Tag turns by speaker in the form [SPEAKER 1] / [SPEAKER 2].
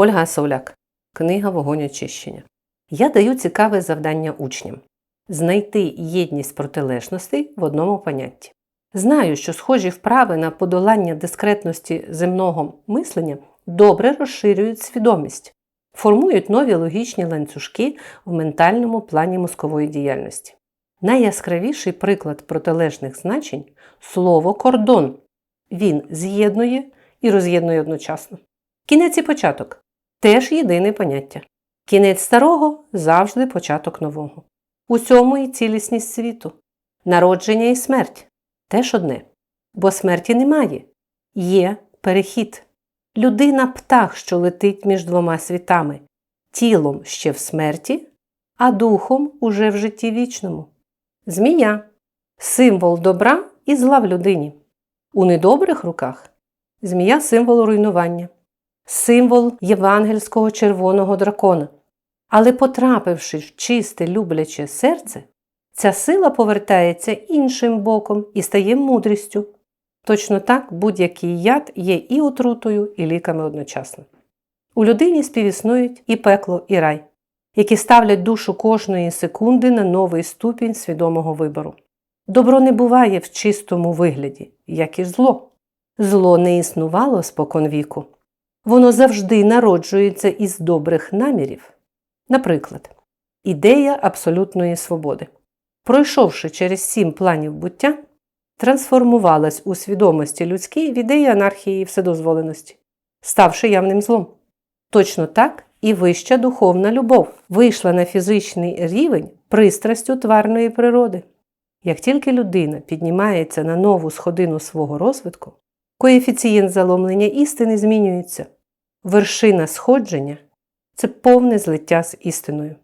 [SPEAKER 1] Ольга Соуляк. Книга Вогонь очищення. Я даю цікаве завдання учням знайти єдність протилежностей в одному понятті. Знаю, що схожі вправи на подолання дискретності земного мислення добре розширюють свідомість, формують нові логічні ланцюжки в ментальному плані мозкової діяльності. Найяскравіший приклад протилежних значень слово кордон. Він з'єднує і роз'єднує одночасно. Кінець і початок теж єдине поняття. Кінець старого завжди початок нового. У цьому і цілісність світу. Народження і смерть теж одне. Бо смерті немає. Є перехід. Людина птах, що летить між двома світами, тілом ще в смерті, а духом уже в житті вічному. Змія символ добра і зла в людині. У недобрих руках змія символ руйнування, символ євангельського червоного дракона. Але потрапивши в чисте любляче серце, ця сила повертається іншим боком і стає мудрістю. Точно так будь-який яд є і отрутою, і ліками одночасно. У людині співіснують і пекло, і рай, які ставлять душу кожної секунди на новий ступінь свідомого вибору. Добро не буває в чистому вигляді, як і зло. Зло не існувало споконвіку. Воно завжди народжується із добрих намірів. Наприклад, ідея абсолютної свободи, пройшовши через сім планів буття, трансформувалась у свідомості людській в ідеї анархії і вседозволеності, ставши явним злом. Точно так і вища духовна любов вийшла на фізичний рівень пристрастю тварної природи. Як тільки людина піднімається на нову сходину свого розвитку, коефіцієнт заломлення істини змінюється. Вершина сходження це повне злиття з істиною.